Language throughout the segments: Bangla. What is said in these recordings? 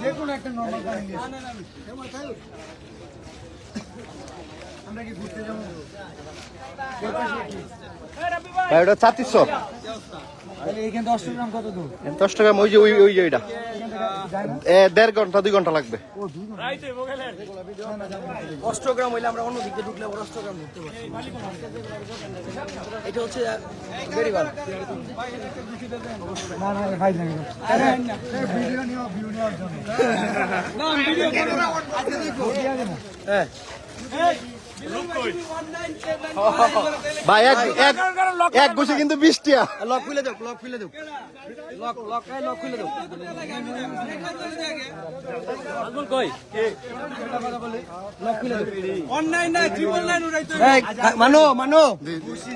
যে কোনো একটা নর্মাল পানি আমরা কি ঘুরতে যাব ওটা দশ গ্রাম কত দূর? দশ টাকা ওই যে ওই ওই যে ওইটা। দেড় ঘণ্টা দুই ঘণ্টা লাগবে। অষ্টগ্রাম হইলে আমরা অন্য দিক ঢুকলে অষ্টগ্রাম ঢুকতে এটা হচ্ছে বেরিবাল। না না ভাই না ভিডিও নিও ভিডিও নেওয়ার জন্য। ভাই এক এক এক গুছি কিন্তু বিশ টিয়া লক খুলে দাও লক খুলে দাও। লক লক লক খুলে দাও। লক খুলে দাও। অনলাইন না ট্রিপল নাইন উড়াইতে মানো মানো। খুশি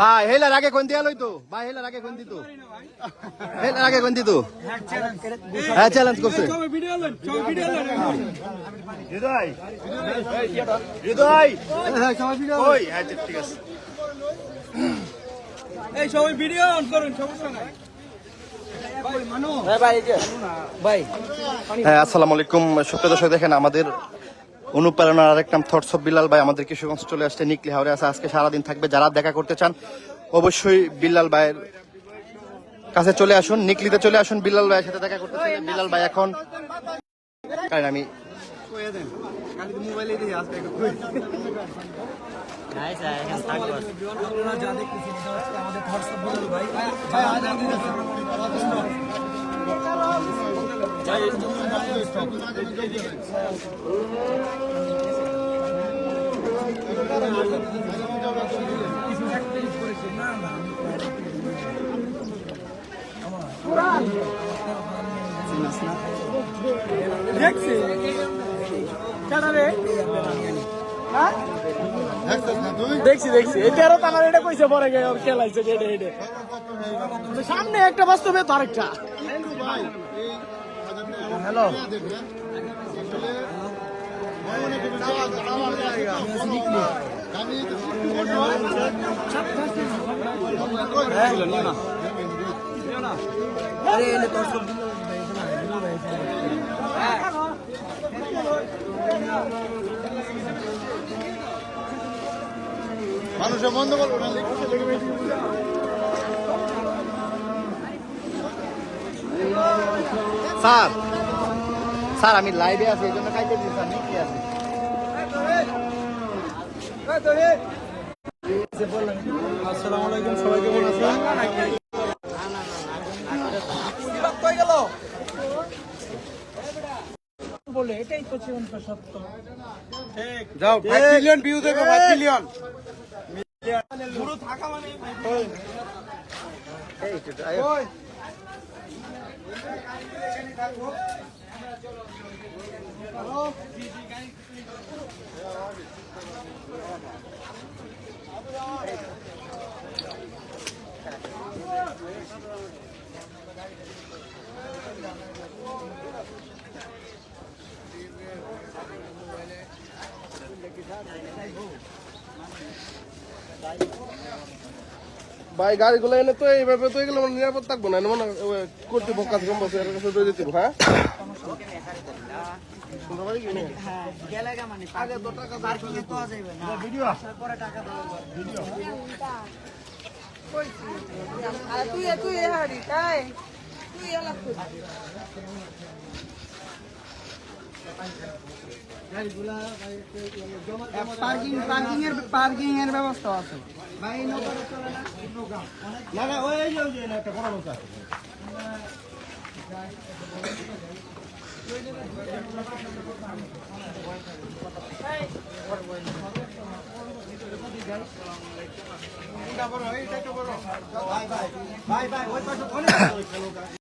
ভাই হেলার আগে কোন দিয়া লইতো ভাই হেলার আগে কোন দিত হেলার আগে কোন দিত হ্যাঁ চ্যালেঞ্জ করছে। ভিডিও লন সব হৃদয় হৃদয়। হ্যাঁ সবাই ভিডিও ওই ঠিক আছে। এই সবাই ভিডিও অন করুন সমস্যা নাই। ভাই ভাই এই যে। ভাই। আসসালামু আলাইকুম। সুপ্রিয় দর্শক দেখেন আমাদের অনুপ্রেরণার আরেক নাম থটস অফ বিল্লাল ভাই আমাদের কিশোরগঞ্জ চলে আসছে নিকলি হাওড়ে আছে আজকে সারাদিন থাকবে। যারা দেখা করতে চান অবশ্যই বিল্লাল ভাইয়ের কাছে চলে আসুন নিকলিতে চলে আসুন বিল্লাল ভাইয়ের সাথে দেখা করতে চাইলে। বিল্লাল ভাই এখন কারণ আমি আমাদের দেখছি দেখছি। দেখছি এটারও তানার এটা কইছে পরে গে ওর খেলাইছে এটা সামনে একটা বাস্তবে তো আরেকটা। হ্যালো মানুষের বন্ধ করব না স্যার। স্যার আমি লাইভে আছি এই জন্য খাইতে দিচ্ছি স্যার নিকলি আছি। আসসালামু আলাইকুম সবাই কেমন আছেন? কই গেল বলে এটাই তো জীবনটা সত্য। যাও ফাইভ মিলিয়ন ভিউ দেখো ফাইভ মিলিয়ন পুরো থাকা মানে ভাই গাড়িগুলো এনে তো এইভাবে তো এগুলো মানে নিরাপদ থাকব না মনে কর্তৃপক্ষ কাছে কম বসে কাছে দিয়ে দিতে হ্যাঁ? শুনতে পারি কি না? তুই তুই হাড়ি তাই? তুই এলা পার্কিং পার্কিং এর পার্কিং এর ব্যবস্থা আছে। ভাই না? না ওই যে ওই একটা বড় লোক আছে। ভাই ভাই ভাই ভাই ওই পাশে